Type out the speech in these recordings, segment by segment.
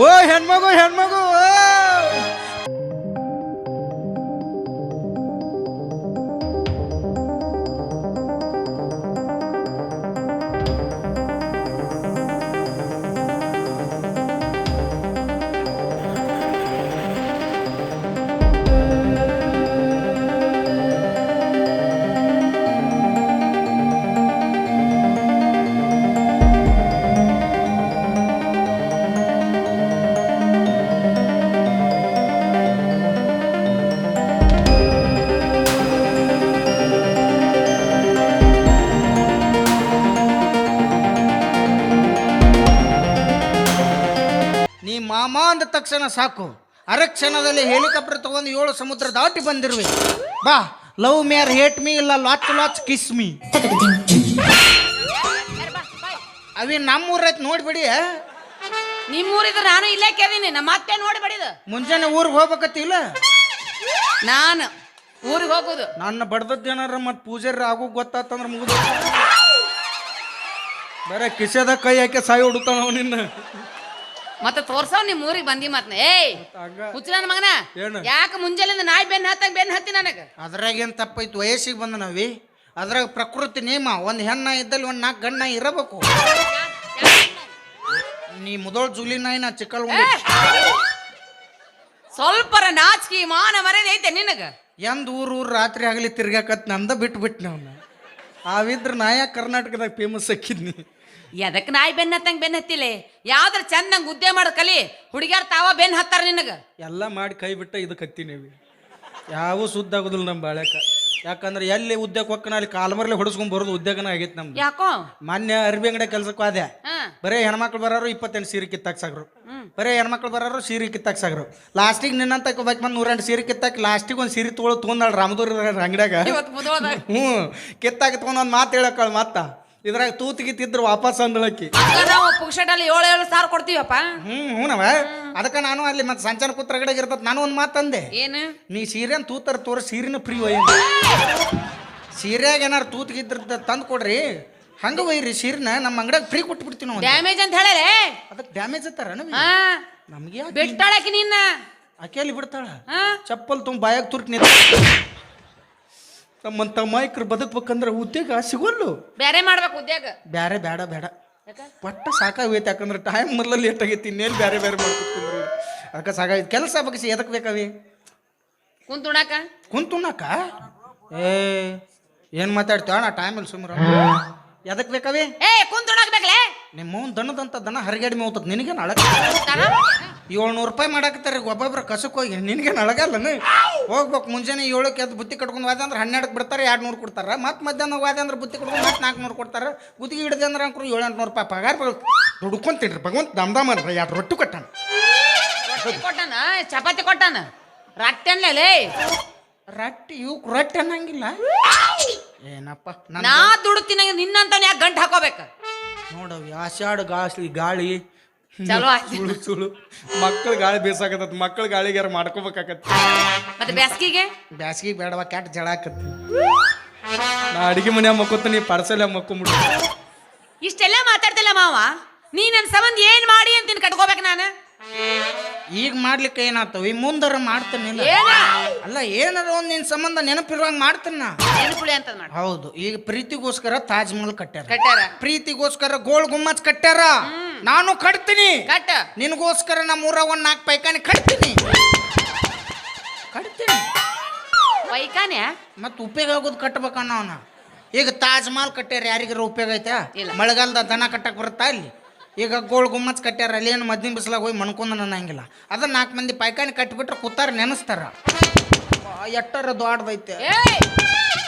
ಓ ಹೆಣ್ಮಗು ಹೆಣ್ಮಗು ತಕ್ಷಣ ಸಾಕು. ಅರಕ್ಷಣದಲ್ಲಿ ಹೆಲಿಕಾಪ್ಟರ್ ತಗೊಂಡು ಏಳು ಸಮುದ್ರ ದಾಟಿ ಬಂದಿರುವೆ. ಬಾ love me or hate me ಇಲ್ಲ ಲಾಚ್ ಲಾಚ್ ಕಿಸ್ ಮೀ. ಅವಿ ನಮ್ಮೂರ ಐತ್ ನಿಮ್ಮ ಊರಿದ್ರೆ ನಾನು ಇಲ್ಲೇ ಕೇಳಿನಿ ನಮ್ಮ ಅತ್ತೆ ನೋಡಿ ಬಡಿದು ಮುಂಜಾನೆ ಊರಿಗೆ ಹೋಗ್ಬೇಕತ್ತಿಲ್ಲ ನಾನು ಊರಿಗೆ ಹೋಗೋದು. ನನ್ನ ಬಡ್ದದ್ದೇನಾರ ಮತ್ತೆ ಪೂಜಾರಿ ಆಗು ಗೊತ್ತಾತಂದ್ರೆ ಮುಗಿದು ಬರೇ ಕಿಸೆದ ಕೈ ಹಾಕಿ ಸಾಯಿ ಹುಡುಕ್ತಾನ ನಿನ್ನ. ಮತ್ತೆ ತೋರ್ಸವ್ ನಿಮ್ ಊರಿಗೆ ಬಂದಿ ಮತ್ ಏಯ್ ಹುಚ್ಚ ಮಗನ. ಏನು? ಯಾಕೆ ಮುಂಜಾನೆ ನಾಯಿ ಬೆನ್ ಹತ್ತಂಗ ಬೆನ್ ಹತ್ತಿ ನನಗ? ಅದ್ರಾಗ ಏನ್ ತಪ್ಪೈತಿ ವಯಸ್ಸಿಗೆ ಬಂದ ನಾವಿ. ಅದ್ರಾಗ ಪ್ರಕೃತಿ ನಿಯಮ ಒಂದ್ ಹೆಣ್ಣ ಇದ್ದಲ್ಲಿ ಒಂದ್ ನಾಲ್ಕು ಗಣ್ಣ ಇರಬೇಕು. ನೀ ಮುದೋಳ್ ಜುಲಿ ನಾಯಿ ನಾ ಚಿಕ್ಕಲ್ ಸ್ವಲ್ಪರ ನಾಚಿಕೆ ಮಾನ ಮರ್ಯಾದೆ ಐತೆ ನಿನಗ? ಎಂದ್ ಊರು ಊರ್ ರಾತ್ರಿ ಆಗಲಿ ತಿರ್ಗಾಕತ್ ನಂದ ಬಿಟ್ಟು ಬಿಟ್ಟು ನಾವು ಅವಿದ್ರ ನಾಯ ಕರ್ನಾಟಕದಾಗ ಫೇಮಸ್ ಹಾಕಿದ್ನಿ ಎದಕ್ ನಾಯಿ ಬೆನ್ನ ಹತ್ತಂಗೆ ಬೆನ್ನ ಹತ್ತಿಲೆ? ಯಾವ್ದ್ರ ನಂಗೆ ಉದ್ದೆ ಮಾಡ ಕಲಿ. ಹುಡುಗ್ಯಾರ ತಾವ ಬೆನ್ನ ಹತ್ತಾರ ನಿನಗ. ಎಲ್ಲ ಮಾಡಿ ಕೈ ಬಿಟ್ಟ ಇದಕ್ಕೆ ಹತ್ತಿನೇವಿ ಯಾವ ಸುದ್ದ ಆಗೋದಿಲ್ಲ ನಮ್ಮ ಬಾಳ್ಯಾಕ. ಯಾಕಂದ್ರೆ ಎಲ್ಲಿ ಉದ್ಯೋಗ ಹೊಕ್ಕನ ಅಲ್ಲಿ ಕಾಲ್ಮರ್ಲಿ ಹೊಡಿಸ್ಕೊಂಡ್ ಬರೋದು ಉದ್ಯೋಗನ ಆಗೈತೆ ನಮ್ದು. ಯಾಕೋ? ಮೊನ್ನೆ ಅರ್ಬಿ ಅಂಗಡಿ ಕೆಲ್ಸಕ್ಕೆ ಹೋದೆ. ಬರೇ ಹೆಣ್ಮಕ್ಳು ಬರೋರು ಇಪ್ಪತ್ತೆಂಟು ಸೀರೆ ಕಿತ್ತಾಕ್ ಸಾಗ್ರು ಹ್ಮ್. ಬರೇ ಹೆಣ್ಮಕ್ಳು ಬರೋರು ಸೀರೆ ಕಿತ್ತಾಕ್ ಸಾಗ್ರು ಲಾಸ್ಟಿಗೆ ನಿನ್ನಂತ ಒಬ್ಬಾಕಿ ಬಂದು ನೂರೆಂಟು ಸೀರೆ ಕಿತ್ತಾಕ್ ಲಾಸ್ಟಿಗೆ ಒಂದು ಸೀರೆ ತೊಗೊಳ್ ತೊಗೊಂಡಾಳ ರಾಮದೂರ್ ಅಂಗಡ್ಯಾಗ. ಹ್ಞೂ ಕಿತ್ತಾಕಿ ತೊಗೊಂಡು ಒಂದು ಮಾತು ಹೇಳಕ್ಕಳು ಮತ್ತ. ಇದ್ರಾಗ ತೂತಿಗೆ ತಿದ್ರು ವಾಪಸ್ ಅಂದಳಕ್ಕಿ. ನಾವು ಪುಕ್ಷಟಲ್ಲಿ ಏಳು ಏಳು ಸಾವಿರ ಕೊಡ್ತೀವಪ್ಪ. ಹ್ಮ್ ಹ್ಞೂನವ ಅದಕ್ಕೆ ನಾನು ಅಲ್ಲಿ ಮತ್ತೆ ಸಂಚಾನ ಗಡೆ ಇರ್ತದ ನಾನು ಒಂದು ಮಾತಂದೆ ಏನು? ನೀ ಸೀರೆನ್ ತೂತರ ತೋರ ಸೀರಿನ ಫ್ರೀ ಒಯ್ಯ ಸೀರೆಯಾಗ ಏನಾರು ತೂತಿಗಿದ್ರ ತಂದು ಕೊಡ್ರಿ. ಹಂಗ ಒಯ್ರಿ ಸೀರೆನ ನಮ್ಮ ಅಂಗಡಿಯಾಗ ಫ್ರೀ ಕೊಟ್ಟು ಬಿಡ್ತೀವಿ ನಾವು ಡ್ಯಾಮೇಜ್ ಅಂತ ಹೇಳಲೇ? ಅದಕ್ಕೆ ಡ್ಯಾಮೇಜ್ ಅತ್ತಾರ ನಮ್ಗೆ ಬಿಟ್ಟಾಳಕಿ ನಿನ್ನ? ಆಕೆಯಲ್ಲಿ ಬಿಡ್ತಾಳ? ಚಪ್ಪಲ್ ತುಂಬ ಬಾಯಾಗ ತುರ್ಕ್ ನಿಂತ ತಮ್ಮಂತ ಮಾಯಕರು ಬದುಕ್ಬೇಕಂದ್ರೆ ಉದ್ಯೋಗ ಸಿಗೋಲ್ಲು. ಬೇರೆ ಮಾಡ್ಬೇಕು ಉದ್ಯೋಗ. ಬ್ಯಾರೆ ಬೇಡ ಬೇಡ ಯಾಕ? ಒಟ್ಟ ಸಾಕಾಗೈತೆ ಯಾಕಂದ್ರೆ ಟೈಮ್ ಮೊದಲ ಲೇಟ್ ಆಗೈತಿ ಇನ್ನೇನು ಬೇರೆ ಬೇರೆ ಮಾಡ್ಕೊಂಡ್ರಿ ಅದಕ್ಕೆ ಸಾಕಾಗೈತೆ ಕೆಲಸ ಬಗ್ಸಿ ಎದಕ್ಕೆ ಬೇಕಾವಿ? ಕುಂತುಣಾಕ? ಕುಂತುಣಾಕ? ಏ ಏನು ಮಾತಾಡ್ತೀವ ನಾ ಟೈಮಲ್ಲಿ ಸುಮ್ಮರ ಎದಕ್ಕೆ ಬೇಕಾವಿ ಏ ಕುಂತುಣಾಕ್ ಬೇಕಲೇ? ನಿಮ್ಮ ಅವ್ನ ದನದಂತ ದನ ಹರಿಗಾಡಿ ಹೋಗ್ತದ ನಿನಗೇನು ಅಳಗ ಏಳ್ನೂರು ರೂಪಾಯಿ ಮಾಡಾಕತ್ತಾರ ಒಬ್ಬೊಬ್ರು ಕಸಕ್ಕೆ ಹೋಗಿ ನಿನಗೇನು ಅಲ್ಲ ಹೋಗ್ಬೇಕು ಮುಂಜಾನೆ ಏಳಕ್ಕೆ ಎದ್ದು ಬುತ್ತಿ ಕಟ್ಕೊಂಡು ಹೋದ ಅಂದ್ರೆ ಹನ್ನೆರಡಕ್ಕೆ ಬಿಡ್ತಾರೆ ಎರಡು ನೂರು ಕೊಡ್ತಾರೆ. ಮತ್ತೆ ಮಧ್ಯಾಹ್ನ ಹೋದ ಅಂದ್ರೆ ಬುತ್ತಿ ಕಟ್ಕೊಂಡು ಮತ್ತೆ ನಾಲ್ಕುನೂರು ಕೊಡ್ತಾರೆ. ಗುತ್ತಿಗೆ ಹಿಡಿದೆ ಅಂದ್ರೆ ಅಂಕರು ಏಳು ಎಂಟುನೂರು ರೂಪಾಯಿ ಪಗಾರ ದುಡ್ಕೊಂತೀನಿ ಭಗವಂತ ದಮ್ ದಮ್ ಅನ್ರಿ ಎರಡು ರೊಟ್ಟಿ ಕೊಟ್ಟಾನ. ರೊಟ್ಟಿ ಕೊಟ್ಟಾನ? ಚಪಾತಿ ಕೊಟ್ಟಾನ? ರಟ್ಟೆನ್ಲೇ ರಟ್ಟಿ ಇವ್ ರೊಟ್ಟಿ ಅನ್ನಂಗಿಲ್ಲ. ಏನಪ್ಪ? ನಾ ದುಡ್ತೀನಿ ನಿನ್ನಂತ ಯಾಕೆ ಗಂಟು ಹಾಕೋಬೇಕ? ನೋಡವ್ ಆಷಾಢ ಗಾಳಿ ಗಾಳಿ. ಚಲೋ ಆಯ್ತು. ಸುಳು ಸುಳು ಮಕ್ಕಳು ಗಾಳಿ ಬೇಸಾಕತ್ತ ಮಕ್ಕಳು ಯಾರು ಮಾಡ್ಕೋಬೇಕಾಕತ್ತ. ಮತ್ತೆ ಬ್ಯಾಸ್ಗಿಗೆ? ಬ್ಯಾಸ್ಗಿ ಬೇಡವ? ಕ್ಯಾಟ್ ಜಡ ಆಕತ್ತಿ. ನಾ ಅಡಿಗೆ ಮನೆ ಮಕ್ಕೋತೀನಿ ಪರ್ಸಲ್ ಮಕ್ಕೊಂಬಿಡ. ಇಷ್ಟೆಲ್ಲ ಮಾತಾಡ್ತಿಲ್ಲ ಮಾವ? ನೀ ನನ್ನ ಸಂಬಂಧ ಏನ್ ಮಾಡಿ ಅಂತ ಕಟ್ಕೋಬೇಕು ನಾನು? ಈಗ ಮಾಡ್ಲಿಕ್ಕೆ ಏನಾಗ್ತವ? ಈ ಮುಂದರ ಮಾಡ್ತೇನಿಲ್ಲ ಏನ? ಅಲ್ಲ ಏನಾರ ಒಂದ್ ನಿನ್ ಸಂಬಂಧ ನೆನಪಿರುವಂಗ ಮಾಡ್ತೀನಿ ನಾ. ನೆನಪುಳಿ ಅಂತ ಮಾಡಿ. ಹೌದು ಈಗ ಪ್ರೀತಿಗೋಸ್ಕರ ತಾಜ್ ಮಹಲ್ ಕಟ್ಟ್ಯಾರ. ಕಟ್ಟಾರ ಪ್ರೀತಿಗೋಸ್ಕರ ಗೋಲ್ ಗುಮ್ಮಚ್ ಕಟ್ಟ್ಯಾರ. ನಾನು ಕಟ್ತೀನಿ. ಕಟ್ಟ. ನಿನಗೋಸ್ಕರ ನಮ್ಮ ಊರ ಒಂದ್ ನಾಲ್ಕು ಪೈಕಾನಿ ಕಟ್ತೀನಿ. ಕಟ್ತೀನಿ. ವೈಕಾನ್ಯ ಮತ್ತೆ ಉಪಯೋಗ ಆಗೋದು ಕಟ್ಬೇಕನ್ನ ಅವನ. ಈಗ ತಾಜ್ ಮಹಲ್ ಕಟ್ಟ್ಯಾರ ಯಾರಿಗಾರ ಉಪಯೋಗ ಐತಾ ಇಲ್ಲ. ಮಳೆಗಾಲದ ದನ ಕಟ್ಟಕ್ ಬರುತ್ತಾ ಅಲ್ಲಿ ಈಗ ಗೋಳ್ ಗುಮ್ಮಚ್ ಕಟ್ಟ್ಯಾರ ಅಲ್ಲಿ ಏನು ಮದ್ದಿನ ಬಿಸಿಲಾಗ ಹೋಗಿ ಮಣ್ಕೊಂಡ ಅನ್ನಂಗಿಲ್ಲ. ಅದನ್ನ ನಾಲ್ಕು ಮಂದಿ ಪೈಕಾನಿ ಕಟ್ಬಿಟ್ರೆ ಕೂತಾರ ನೆನೆಸ್ತಾರ. ಎಟ್ಟರ ದೊಡ್ಡದೈತೆ. ಏಯ್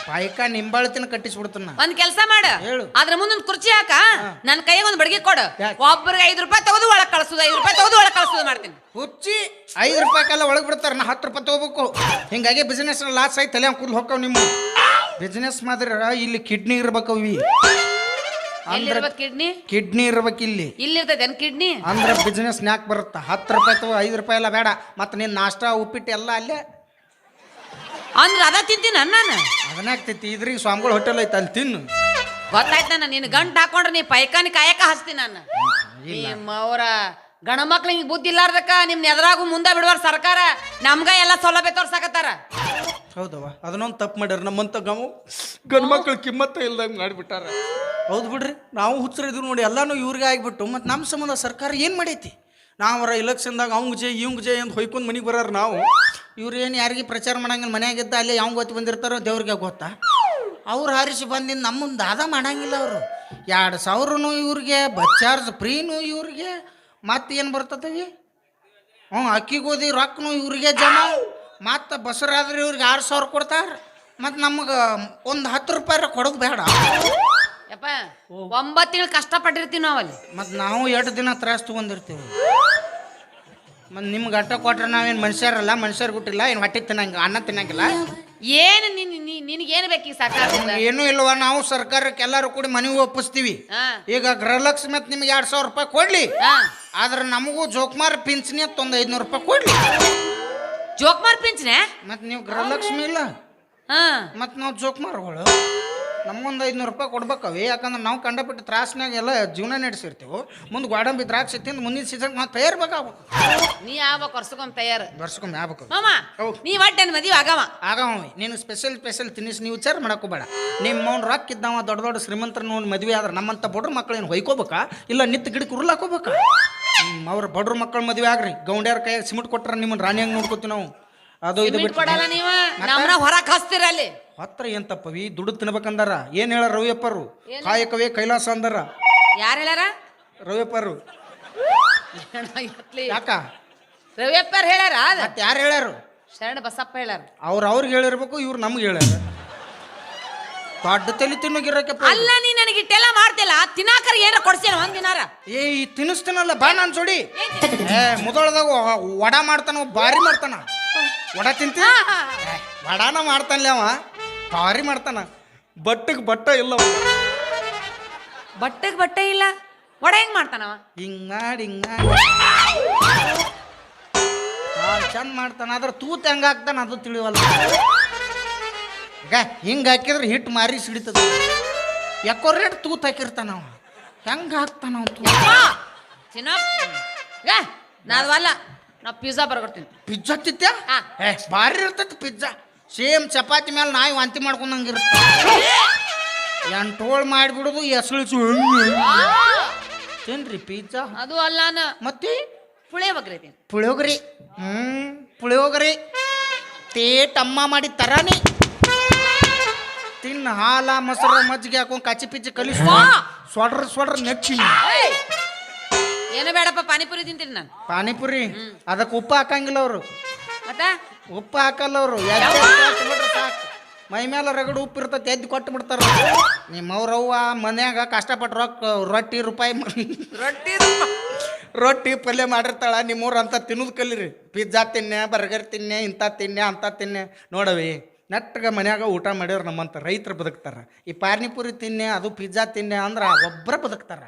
ಪಾಯ್ಕ ನಿಂಬಾಳ್ತಿನ ಕಟ್ಟಿಸ್ಬಿಡ್ತಾನ. ಒಂದ್ ಕೆಲಸ ಮಾಡ. ಹೇಳು. ಅದ್ರ ಮುಂದೊಂದು ಕುರ್ಚಿ ಹಾಕ. ನನ್ನ ಕೈಗೆ ಒಂದ್ ಬಡಗಿ ಕೊಡು? ಒಬ್ಬರಿಗೆ ಐದು ರೂಪಾಯಿ ತಗೋದು ಒಳಗ್ ಕಳ್ಸುದು. ಐದು ರೂಪಾಯಿ ತಗೋದು ಒಳಗ್ ಕಳ್ಸುದು ಮಾಡ್ತೀನಿ. ಹುಚ್ಚಿ ಐದು ರೂಪಾಯಿಗೆಲ್ಲ ಒಳಗೆ ಬಿಡ್ತಾರೆ ನಾ ಹತ್ತು ರೂಪಾಯಿ ತಗೋಬೇಕು. ಹಿಂಗಾಗಿ ಬಿಸ್ನೆಸ್ ಲಾಸ್ ಆಯ್ತು ತಲೆ ಕೂದಲು ಹೋಗ್ತಾವ ನಿಮ್ಮ. ಬಿಸ್ನೆಸ್ ಮಾಡಿದ್ರೆ ಇಲ್ಲಿ ಕಿಡ್ನಿ ಇರ್ಬೇಕವಿ ಕಿಡ್ನಿ ಕಿಡ್ನಿ ಇರ್ಬೇಕು ಇಲ್ಲಿ. ಇಲ್ಲಿ ಇರ್ತೈತೆ ಕಿಡ್ನಿ ಅಂದ್ರೆ ಬಿಸ್ನೆಸ್ ನ್ಯಾಕ್ ಬರುತ್ತಾ. ಹತ್ತು ರೂಪಾಯಿ ತಗೋ ಐದು ರೂಪಾಯಿ ಎಲ್ಲ ಬೇಡ. ಮತ್ತೆ ನಿನ್ನ ನಾಷ್ಟ ಉಪ್ಪಿಟ್ಟು ಎಲ್ಲ ಅಲ್ಲೇ. ಅಂದ್ರೆ ಅದ ತಿಂತೀನಿ ನಾನು. ಅದನ್ನಾಗ್ತೈತಿ ಇದ್ರಿಗೆ ಸ್ವಾಮಿಗಳು ಹೋಟೆಲ್ ಐತೆ ಅಲ್ಲಿ ತಿನ್ನು. ಗೊತ್ತಾಯ್ತು ನಾನು ನಿನ್ನ ಗಂಟ್ ಹಾಕೊಂಡ್ರೆ ನೀ ಪೈಕಾನಿ ಕಾಯಕ ಹಚ್ತೀನಿ ನಾನು. ನಿಮ್ಮ ಅವರ ಗಣ ಮಕ್ಳಿಗೆ ಬುದ್ಧಿ ಇಲ್ಲಾರ್ದಕ್ಕ ನಿಮ್ಮ ಎದುರಾಗು ಮುಂದೆ ಬಿಡುವ ಸರ್ಕಾರ. ನಮ್ಗ ಎಲ್ಲ ಸೌಲಭ್ಯ ತೋರ್ಸಾಕತ್ತಾರ. ಹೌದವ ಅದನ್ನೊಂದು ತಪ್ಪು ಮಾಡ್ಯಾರ. ನಮ್ಮಂತ ಗಮ ಗಂಡು ಮಕ್ಳು ಕಿಮ್ಮತ್ತ ಇಲ್ದಂಗೆ ಮಾಡಿಬಿಟ್ಟಾರ. ಹೌದು ಬಿಡ್ರಿ. ನಾವು ಹುಚ್ಚರಿದ್ರು ನೋಡಿ ಎಲ್ಲಾನು ಇವ್ರಿಗೆ ಆಗಿಬಿಟ್ಟು ಮತ್ತು ನಮ್ಮ ಸಂಬಂಧ ಸರ್ಕಾರ ಏನು ಮಾಡೈತಿ? ನಾವರ ಇಲೆಕ್ಷನ್ದಾಗ ಅವಂಗ ಜೆ ಇವಂಗ ಜೇ ಅಂತ ಹೊಯ್ಕೊಂಡು ಮನೆಗೆ ಬರೋರು ನಾವು. ಇವ್ರು ಏನು ಯಾರಿಗೆ ಪ್ರಚಾರ ಮಾಡಂಗಿಲ್ಲ ಮನೆಯಾಗಿದ್ದ ಅಲ್ಲಿ ಯಾವ ಗೊತ್ತು ಬಂದಿರ್ತಾರೋ ದೇವ್ರಿಗೆ ಗೊತ್ತಾ? ಅವ್ರು ಹಾರಿಸಿ ಬಂದಿಂದ ನಮ್ಮ ದಾದ ಮಾಡಂಗಿಲ್ಲ ಅವರು. ಎರಡು ಸಾವಿರನೂ ಇವ್ರಿಗೆ ಬಚ್ಚಾರ್ಜ್ ಫ್ರೀನು ಇವ್ರಿಗೆ ಮತ್ತೆ ಏನು ಬರ್ತದವಿ ಹ್ಞೂ ಅಕ್ಕಿ ಗೋಧಿ ರೊಕ್ಕನು ಇವ್ರಿಗೆ ಜಮ. ಮತ್ತು ಬಸರಾದ್ರೆ ಇವ್ರಿಗೆ ಆರು ಸಾವಿರ ಕೊಡ್ತಾರೆ ಮತ್ತು ನಮಗೆ ಒಂದು ಹತ್ತು ರೂಪಾಯಿ ಕೊಡೋದು ಬೇಡ. ಯಪ್ಪ ಒಂಬತ್ತು ತಿಂಗಳು ಕಷ್ಟಪಟ್ಟಿರ್ತೀವಿ ಅಲ್ಲಿ. ಮತ್ತು ನಾವು ಎರಡು ದಿನ ತ್ರಾಸ ತೊಗೊಂಡಿರ್ತೀವಿ. ಮತ್ತು ನಿಮ್ಗೆ ಅಟ್ಟ ಕೊಟ್ರೆ ನಾವೇನು ಮನುಷ್ಯರಲ್ಲ ಮನುಷ್ಯರು ಕೊಟ್ಟಿಲ್ಲ ಏನು ಹೊಟ್ಟೆ ತಿನ್ನಂಗ ಅನ್ನ ತಿನ್ನಂಗಿಲ್ಲ? ಏನು ನಿನ್ ನಿನಗೇನು ಬೇಕು ಈಗ ಸರ್ಕಾರ ಏನೂ ಇಲ್ವ ನಾವು ಸರ್ಕಾರಕ್ಕೆ ಎಲ್ಲರೂ ಕೂಡಿ ಮನೆಗೆ ಒಪ್ಪಿಸ್ತೀವಿ. ಈಗ ಗೃಹಲಕ್ಷ್ಮಿ ಮತ್ತು ನಿಮ್ಗೆ ಎರಡು ಸಾವಿರ ರೂಪಾಯಿ ಕೊಡಲಿ. ಆದ್ರೆ ನಮಗೂ ಜೋಕ್ಮಾರ್ ಪಿಂಚಣಿ ಅಂತ ಒಂದು ಐದುನೂರು ರೂಪಾಯಿ ಕೊಡಲಿ. ಜೋಕ್ಮಾರ್ ಪಿಂಚನೆ ಮತ್ತು ನೀವು ಗೃಹಲಕ್ಷ್ಮಿ ಇಲ್ಲ? ಹಾ. ಮತ್ತು ನಾವು ಜೋಕ್ಮಾರ್ಗಳು ನಮಗೊಂದು ಐದುನೂರು ರೂಪಾಯಿ ಕೊಡ್ಬೇಕವಿ. ಯಾಕಂದ್ರೆ ನಾವು ಕಂಡಪಟ್ಟು ತ್ರಾಸ್ನಾಗ ಎಲ್ಲ ಜೀವನ ನಡೆಸಿರ್ತೀವಿ. ಮುಂದೆ ಗೋಡಂಬಿ ದ್ರಾಕ್ಷಿ ತಿಂದು ಮುಂದಿನ ಸೀಸನ್ ನಾವು ತಯಾರು ಬೇಕಾಗ್ಬೇಕು ನೀ ಆಗ್ಬೇಕು ವರ್ಷಕ್ಕೊಮ್ಮೆ ತಯಾರು. ವರ್ಷಕ್ಕೊಮ್ಮೆ ಆಗ್ಬೇಕು. ಮಾಮ ಹೌದು. ನೀ ಒಟ್ಟೆನ್ ಮದುವೆ ಆಗವ. ಆಗವ ನೀನು ಸ್ಪೆಷಲ್ ಸ್ಪೆಷಲ್ ತಿನ್ನಿಸಿ ನೀವು ವಿಚಾರ ಮಾಡಕೋಬೇಡ ನಿಮ್ಮ ಅವ್ನು ರೊಕ್ಕ ಇದ್ದಾವ ದೊಡ್ಡ ದೊಡ್ಡ ಶ್ರೀಮಂತರ ನೋಡಿ ಮದುವೆ ಆದ್ರೆ ನಮ್ಮಂಥ ಬಡ್ರ ಮಕ್ಕಳೇನು ಹೊಯ್ಕೋಬೇಕಾ? ಇಲ್ಲ ನಿತ್ತು ಗಿಡಕ್ಕೆ ಉರುಳಾಕೋಬೇಕಾ ಅವ್ರ ಬಡ್ರ ಮಕ್ಕಳು ಮದುವೆ ಆಗ್ರಿ. ಗೌಂಡ್ಯಾರ ಕೈಯಾಗ ಸಿಮೆಂಟ್ ಕೊಟ್ರೆ ನಿಮ್ಮನ್ನ ರಾಣಿಯಾಗಿ ನೋಡ್ಕೋತೀವಿ ನಾವು. ಅದು ಇದು ಬಿಟ್ಟು ಕೊಡಲ್ಲ ನೀವ? ನಮ್ಮನ್ನ ಹೊರಕ್ ಹಸ್ತೀರ ಅಲ್ಲಿ? ಹತ್ರ ಏನ್ ತಪ್ಪವಿ ದುಡ್ಡು ತಿನ್ಬೇಕಂದಾರ? ಏನ್ ಹೇಳ ರವಿಯಪ್ಪರು? ಕಾಯಕವೇ ಕೈಲಾಸ ಅಂದಾರ? ಯಾರು ಹೇಳ್ಯಾರ ರವಿಯಪ್ಪರು. ಯಾಕ? ರವಿಯಪ್ಪರ್ ಹೇಳ್ಯಾರ ಮತ್ತೆ ಯಾರು ಹೇಳ್ಯಾರು? ಶರಣ ಬಸಪ್ಪ ಹೇಳ್ಯಾರ. ಅವ್ರ ಅವ್ರಿಗೆ ಹೇಳಿರ್ಬೇಕು ಇವ್ರು ನಮ್ಗೆ ಹೇಳ್ಯಾರ. ದೊಡ್ಡ ತಲೆ ತಿನ್ನೋಗಿರಕ್ಕೆ ಅಲ್ಲ ನೀ ನನಗೆ ಇಟ್ಟೆಲ್ಲ ಮಾಡ್ತಿಲ್ಲ. ತಿನ್ನಾಕರ ಏನಾರ ಕೊಡ್ಸೇನ ಒಂದ್ ದಿನಾರ? ಏ ಈ ತಿನ್ನಿಸ್ತಾನಲ್ಲ ಬಾ ನಾನು ಜೋಡಿ. ಏ ಮುದೋಳದಾಗ ವಡ ಮಾಡ್ತಾನ ಬಾರಿ ಮಾಡ್ತಾನ. ವಡ ತಿಂತಿ? ವಡಾನ ಮಾಡ್ತಾನಲ್ಲ ಅವ. ಭಾರಿ ಮಾಡ್ತಾನ. ಬಟ್ಟಗೆ ಬಟ್ಟ ಇಲ್ಲ ಬಟ್ಟಕ್ಕೆ ಬಟ್ಟೆ ಇಲ್ಲ. ಒಡ ಹೆಂಗ್ ಮಾಡ್ತಾನವ ಹಿಂಗ್ ಮಾಡಿ ಹಿಂಗ್ ಮಾಡಿ. ಚಂದ ಮಾಡ್ತಾನ ಆದ್ರೆ ತೂತ ಹೆಂಗ ಹಾಕ್ತಾನ ಅದು ತಿಳಿವಲ್ಲ ಈಗ ಹಿಂಗೆ ಹಾಕಿದ್ರೆ ಹಿಟ್ಟು ಮಾರಿ ಸಿಡಿತದ. ಯಾಕೋ ರೇಟ್ ತೂತ್ ಹಾಕಿರ್ತಾನ ಅವ. ಹೆಂಗ್ ಹಾಕ್ತಾನ ಚಿನ್ನ ನಾದವಲ್ಲ. ನಾ ಪಿಜ್ಜಾ ಬರ್ಕೊಡ್ತೀನಿ ಪಿಜ್ಜಾ ತಿತ್ತ್ಯಾ ಹಾ. ಏ ಭಾರಿ ಇರ್ತೈತಿ ಪಿಜ್ಜಾ. ಸೇಮ್ ಚಪಾತಿ ಮೇಲೆ ನಾಯಿ ವಾಂತಿ ಮಾಡ್ಕೊಂಡಂಗೆ ಇರುತ್ತೆ ಎಂಟೋಳ್ ಮಾಡಿಬಿಡುದು ಎಸಳಿಸು ತಿನ್ರಿ ಪಿಜ್ಜಾ. ಅದು ಅಲ್ಲಾನ ಮತ್ತೆ? ಪುಳೆ ಪುಳಿಯೋಗ್ರಿ ಪುಳಿಯೋಗರಿ. ಹ್ಮ್ ಪುಳಿಯೋಗರಿ. ತೇಟ್ ಅಮ್ಮ ಮಾಡಿ ತರಾನಿ. ತಿನ್ನ ಹಾಲ ಮೊಸರು ಮಜ್ಜಿಗೆ ಹಾಕೊಂಡು ಕಚ್ಚಿ ಪಿಚ್ಚಿ ಕಲಿಸ್. ವಾ! ಸೊಡ್ರ ಸೊಡ್ರ ನೆಚ್ಚಿ! ಏನು ಬೇಡಪ್ಪ ಪಾನಿಪುರಿ ತಿಂತೀನಿ ನಾನು. ಪಾನಿಪುರಿ? ಅದಕ್ಕೆ ಉಪ್ಪು ಹಾಕಂಗಿಲ್ಲ ಅವರು. ಮತ್ತ? ಉಪ್ಪು ಹಾಕಲ್ಲ ಅವರು. ಸಾಕು. ಮೈ ಮೇಲೆ ರಗಡು ಉಪ್ಪು ಇರ್ತೈತೆ ಎದ್ದು ಕೊಟ್ಟು ಬಿಡ್ತಾರ ನಿಮ್ಮ ಅವ್ರವ್ವ ಮನ್ಯಾಗ ಕಷ್ಟಪಟ್ಟು ರೊಕ್ಕ ರೊಟ್ಟಿ ರೂಪಾಯಿ ರೊಟ್ಟಿ ರೊಟ್ಟಿ ಪಲ್ಯ ಮಾಡಿರ್ತಾಳ ನಿಮ್ಮೂರು ಅಂತ ತಿನ್ನೋದು ಕಲೀರಿ. ಪಿಜ್ಜಾ ತಿನ್ನೆ ಬರ್ಗರ್ ತಿನ್ನೆ ಇಂಥ ತಿನ್ನೆ ಅಂತ ತಿನ್ನೆ. ನೋಡವಿ ನೆಟ್ಟಗೆ ಮನ್ಯಾಗ ಊಟ ಮಾಡ್ಯವ್ರು ನಮ್ಮಂತ ರೈತರು ಬದುಕ್ತಾರೆ. ಈ ಪಾರ್ನಿಪುರಿ ತಿನ್ನೆ ಅದು ಪಿಜ್ಜಾ ತಿನ್ನೆ ಅಂದ್ರೆ ಒಬ್ಬರ ಬದುಕ್ತಾರೆ.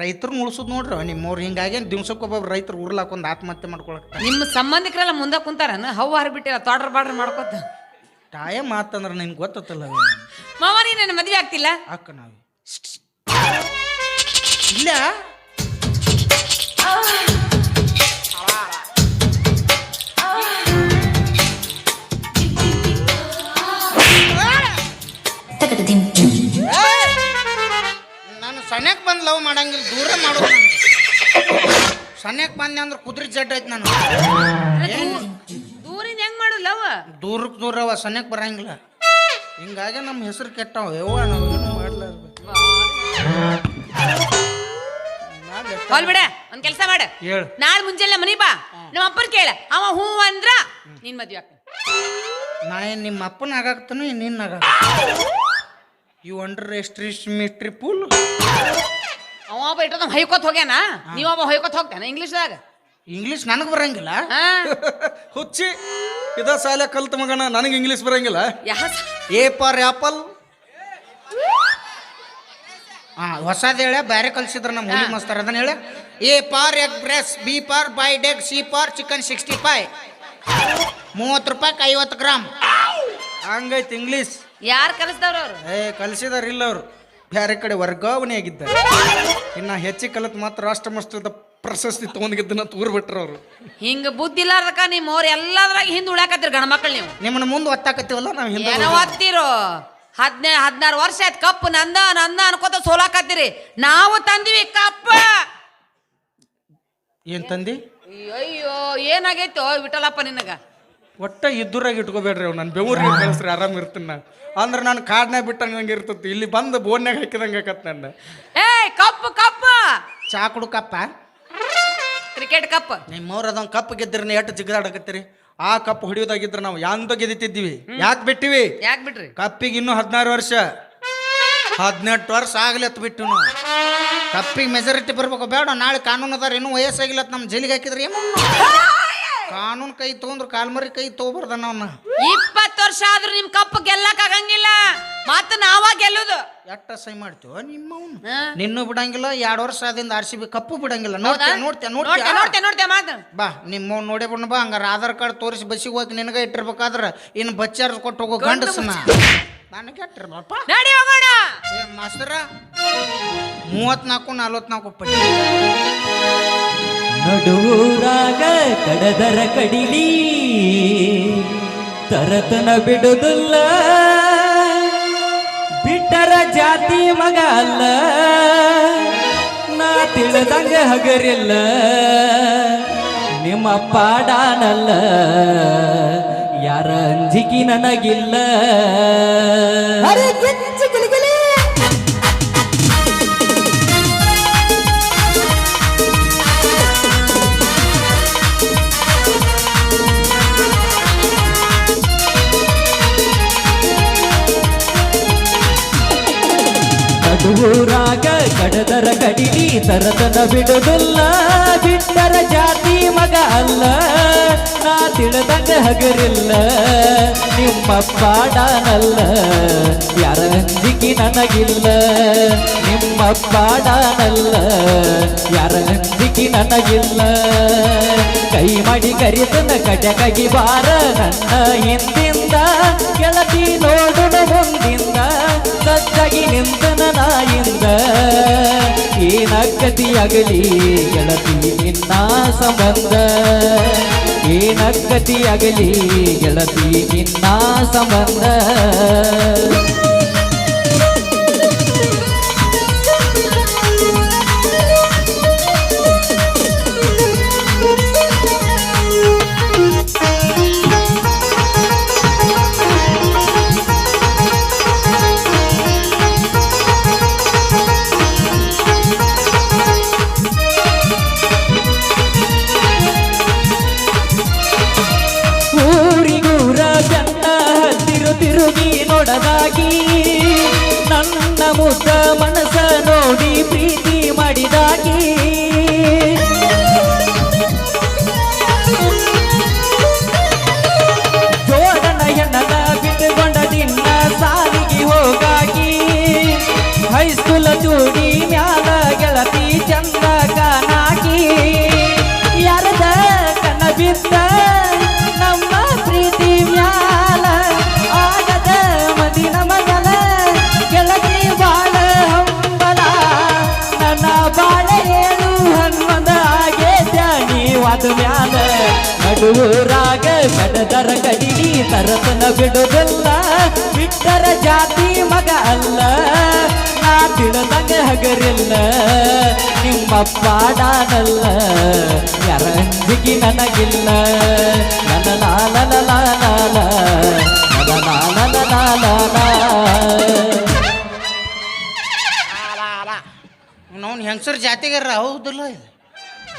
ರೈತರು ಉಳ್ಸೋದು ನೋಡ್ರಿ ನಿಮ್ಮವ್ರು ಹಿಂಗಾಗಿ ದಿವ್ಸಕ್ಕೊಬ್ಬೊಬ್ರು ರೈತರು ಉರ್ಲಾಕೊಂದು ಆತ್ಮಹತ್ಯೆ ಮಾಡ್ಕೊಳಕ್ಕೆ ನಿಮ್ಮ ಸಂಬಂಧಿಕರೆಲ್ಲ ಮುಂದೆ ಕುಂತಾರನ ಹವ್ವ ಹರಿಬಿಟ್ಟಿಲ್ಲ ತೋಡ್ರ ಬಾಡ್ರ ಮಾಡ್ಕೊತ. ಟೈಮ್ ಮಾತಂದ್ರೆ ನಿನ್ಗೆ ಗೊತ್ತತ್ತಲ್ಲ ಮಾವ ನೀ ನನ್ನ ಮದ್ವೆ ಆಗ್ತಿಲ್ಲ? ಅಕ್ಕ ನಾವು. ಇಲ್ಲ? ನಾನು ಸನ್ಯಾಕ್ ಬಂದು ಲವ್ ಮಾಡಂಗಿಲ್ಲ ದೂರ ಮಾಡೋದು ನಾನು ಸನ್ಯಾಕ್ ಬಂದೆ ಅಂದ್ರೆ ಕುದುರೆ ಜಡ್ ಐತೆ ನಾನು. ದೂರಿಂದ ಹೆಂಗ್ ಮಾಡು ಲವ್ ದೂರಕ್ಕೆ ದೂರ ಅವ ಸನ್ಯಾಕ್ ಬರಂಗಿಲ್ಲ. ಹಿಂಗಾಗಿ ನಮ್ಮ ಹೆಸರು ಕೆಟ್ಟವ ಯವ್ವ ನಾವು ಏನು ಮಾಡ್ಲಾರ್ದು ಹೋಲ್ ಬಿಡ ಒಂದ್ ಕೆಲಸ ಮಾಡ. ಹೇಳು. ನಾಳೆ ಮುಂಜಾನೆ ಮನಿ ಬಾ. ನಮ್ಮ ಅಪ್ಪನ ಕೇಳ. ಅವ ಹೂ ಅಂದ್ರ ನಿನ್ ಮದ್ವೆ ಆಗ್ತೀನಿ ನಾ ಏನು ನಿಮ್ಮ ಅಪ್ಪನ ಆಗಾಕ್ತಾನು ನಿನ್ನ ಆಗಾಕ ಯು ಅಂಡರ್ ಎಸ್ಟ್ರಿಸ್ ಮಿಸ್ಟ್ರಿ ಪುಲ್ ಅವ ಒಬ್ಬ ಇಟ್ಟದ ಹೊಯ್ಕೋತ್ ಹೋಗ್ಯಾನ? ನೀವು ಒಬ್ಬ ಹೊಯ್ಕೋತ್ ಹೋಗ್ತಾನ ಇಂಗ್ಲೀಷ್ದಾಗ ಇಂಗ್ಲೀಷ್ ನನಗೆ ಬರಂಗಿಲ್ಲ. ಹಾ. ಹುಚ್ಚಿ ಇದ ಸಾಲ ಕಲ್ತ ಮಗನ ನನಗೆ ಇಂಗ್ಲೀಷ್ ಬರಂಗಿಲ್ಲ. ಯಾ ಎ ಪಾರ್ ಆಪಲ್ ಹಾ ಹೊಸದು ಹೇಳ ಬೇರೆ ಕಲ್ಸಿದ್ರ ನಮ್ಮ ಹುಲಿ ಮಸ್ತಾರ ಅದನ್ನ ಹೇಳ. A for egg bread B for by ಡೆಗ್ C for chicken sixty five ಮೂವತ್ತು ರೂಪಾಯಿ ಐವತ್ತು ಗ್ರಾಮ್. ಹಂಗೈತಿ ಇಂಗ್ಲೀಷ್ ಯಾರು ಕಲಿಸ್ದವ್ರು ಅವ್ರು? ಏ ಕಲಿಸಿದಾರ ಇಲ್ಲ ಅವರು ಬೇರೆ ಕಡೆ ವರ್ಗಾವಣೆ ಆಗಿದ್ದ ಇನ್ನ ಹೆಚ್ಚು ಕಲಿತು ಮಾತ್ರ ರಾಷ್ಟ್ರ ಮಟ್ಟದ ಪ್ರಶಸ್ತಿ ತಗೊಂಡಿದ್ದನ್ನ ತೂರ್ ಬಿಟ್ರು ಅವರು. ಹಿಂಗ ಬುದ್ಧಿ ಇಲ್ಲಾರ್ದಕ್ಕ ನಿಮ್ಮ ಅವ್ರು ಎಲ್ಲದ್ರಾಗ ಹಿಂದ್ ಉಳ್ಯಾಕತ್ತೀರಿ ಗಂಡ ಮಕ್ಳು ನೀವು. ನಿಮ್ಮನ್ನ ಮುಂದೆ ಒತ್ತಾಕತ್ತೀವಲ್ಲ ನಾವು ಹಿಂದೆ ಏನೋ ಓದ್ತಿರೋ ಹದಿನೈ ಹದಿನಾರು ವರ್ಷ ಆಯ್ತು ಕಪ್ಪ ನಂದ ನಂದ ಅನ್ಕೋತ ಸೋಲಾಕತ್ತೀರಿ. ನಾವು ತಂದಿವಿ ಕಪ್ಪ. ಏನ್ ತಂದಿ? ಅಯ್ಯೋ ಏನಾಗೈತೋ ವಿಠಲಪ್ಪ ನಿನಗ? ಒಟ್ಟ ಇದ್ದೂರಾಗ ಇಟ್ಕೋಬೇಡ್ರಿ ಅವ್ ನಾನು ಬೆವರಿಗೆ ಕಳಿಸ್ರಿ ಆರಾಮ್ ಇರ್ತೀನಿ ನಾನು ಅಂದ್ರೆ ನಾನು ಕಾಡ್ನಾಗ ಬಿಟ್ಟಂಗೆ ಇರ್ತತಿ. ಇಲ್ಲಿ ಬಂದು ಬೋನ್ಯಾಗ ಹಾಕಿದಂಗೆ ಆಕತ್ ನನ್ನ ಏಯ್ ಕಪ್ ಕಪ್! ಚಾ ಕುಡುಕಪ್ಪ ಕ್ರಿಕೆಟ್ ಕಪ್. ನಿಮ್ಮವ್ರ ಅದೊಂದು ಕಪ್ ಗೆದ್ದಿರಿ ಎಷ್ಟು ಜಿಗಿದಾಡಕತ್ತೀರಿ? ಆ ಕಪ್ ಹೊಡಿಯೋದಾಗಿದ್ರೆ ನಾವು ಯಾಂದ ಗೆದಿತಿದ್ದೀವಿ ಯಾಕೆ ಬಿಟ್ಟಿವಿ? ಯಾಕೆ ಬಿಟ್ರಿ? ಕಪ್ಪಿಗೆ ಇನ್ನೂ ಹದಿನಾರು ವರ್ಷ. ಹದಿನೆಂಟು ವರ್ಷ ಆಗ್ಲತ್ ಬಿಟ್ಟು ನಾವು ಕಪ್ಪಿಗೆ ಮೆಜಾರಿಟಿ ಬರ್ಬೇಕು ಬೇಡ. ನಾಳೆ ಕಾನೂನು ಅದಾರ ಇನ್ನೂ ವಯಸ್ಸಾಗಿಲ್ಲತ್ ನಮ್ಮ ಜೈಲಿಗೆ ಹಾಕಿದ್ರೆ ಏನು ಕಾನೂನು ಕೈ ತೊಗೊಂಡ್ರು ಕಾಲ್ಮರಿ ಕೈ ತೊಗೊಬಾರ್ದ ನಾವನ್ನ ಇಪ್ಪತ್ತು ವರ್ಷ ಆದ್ರೂ ನಿಮ್ ಕಪ್ ಗೆಲ್ಲಕ್ ಆಗಂಗಿಲ್ಲ. ಮತ್ತ ನಾವ ಗೆಲ್ಲುದು. ಎಟ್ಟ ಸೈ ಮಾಡ್ತೀವ ನಿಮ್ಮ? ನಿನ್ನೂ ಬಿಡಂಗಿಲ್ಲ ಎರಡು ವರ್ಷ ಆದಿಂದ ಆರ್ ಸಿ ಬಿ ಕಪ್ಪು ಬಿಡಂಗಿಲ್ಲ? ನೋಡ್ತೀಯ ನೋಡ್ತೀಯ ನೋಡ್ತೆ ನೋಡ್ತೀಯ ನೋಡ್ತೆ ನೋಡ್ತೆ ಮಾತು. ಬಾ ನಿಮ್ಮ ನೋಡಿ ಬಿಡ ಬಾ ಹಂಗಾರ ಆಧಾರ್ ಕಾರ್ಡ್ ತೋರಿಸಿ ಬಸ್ಸಿಗೆ ಹೋಗಿ ನಿನಗೆ ಇಟ್ಟಿರ್ಬೇಕಾದ್ರೆ ಇನ್ನು ಬಚ್ಚಾರ ಕೊಟ್ಟು ಹೋಗೋ ಗಂಡು ಗಂಡಸನ. ನನಗೆ ಇಟ್ಟಿರ್ಬಪ್ಪ ನಡಿ ಹೋಗೋಣ. ಮಾಸ್ತರ ಮೂವತ್ನಾಲ್ಕು ನಲ್ವತ್ನಾಲ್ಕು ಪಟ್ಟಿ. ನಡುವೂರಾಗ ಕಡದರ ಕಡಿಲಿ ತರತನ ಬಿಡುದಿಲ್ಲ. ಬಿಟ್ಟರ ಜಾತಿ ಮಗ ಅಲ್ಲ. ನಾ ತಿಳಿದಂಗ ಹಗರಿಲ್ಲ. ನಿಮ್ಮ ಪಾಡಾನಲ್ಲ ಯಾರ ಅಂಜಿಕಿ ನನಗಿಲ್ಲ. ಕಡದರ ಕಡಿಲಿ ತರತನ ಬಿಡುದಿಲ್ಲ. ಬಿಟ್ಟರ ಜಾತಿ ಮಗ ಅಲ್ಲ. ನಾ ತಿಳಿದಂಗ ಹಗರಿಲ್ಲ. ನಿಮ್ಮ ಪಾಡಾನಲ್ಲ. ಯಾರ ಹಂಚಿಕೆ ನನಗಿಲ್ಲ. ನಿಮ್ಮ ಪಾಡಾನಲ್ಲ. ಯಾರ ಹಂಚಿಕೆ ನನಗಿಲ್ಲ. ಕೈ ಮಾಡಿ ಕರಿತನ ಕಟಕಗಿ ಬಾರ ನನ್ನ ಹಿಂದಿಂದ. ಗೆಳತಿ ನೋಡುವ ಮುಂದಿಂದ. ಸಜ್ಜಾಗಿ ನಿಂತನ ನಾಯಿಂದ ಏನಕ್ಕತಿಯಾಗಲಿ ಗೆಳತಿ ನಿನ್ನ ಸಂಬಂಧ. ಏನಕ್ಕತಿಯಾಗಲಿ ಗೆಳತಿ ನಿನ್ನ ಸಂಬಂಧ. ನನ್ನ ಮುದ್ದ ಕಡದರ ಕಡಿಲಿ ತರತನ ಬಿಡುದಿಲ್ಲ ಬಿಟ್ಟರ ಜಾತಿ ಮಗ ಅಲ್ಲ ನಾ ತಿಳಿದಂಗ ಹಗರಿಲ್ಲ ನಿಮ್ಮ ಪಾಡಾನಲ್ಲ ಯಾರ ಅಂಜಿಗೆ ನನಗಿಲ್ಲ ನನ್ನ ಲಾಲ ಲಾಲ ನಾವು ಹೆಂಗಸರು ಜಾತಿಗಾರ ಹೌದಿಲ್ಲ ಇದು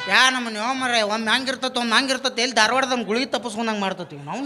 ಯಾ ನಮ್ಮ ನೀವು ಮರ ಒಮ್ಮೆ ಹಂಗಿರ್ತತೆ ಒಮ್ಮೆ ಹಂಗಿರ್ತತೆ ಎಲ್ಲಿ ಧಾರವಾಡದ ಗುಳಿಗೆ ತಪ್ಪಿಸ್ಕೊಂಡಂಗೆ ಮಾಡ್ತತಿ ನಾವು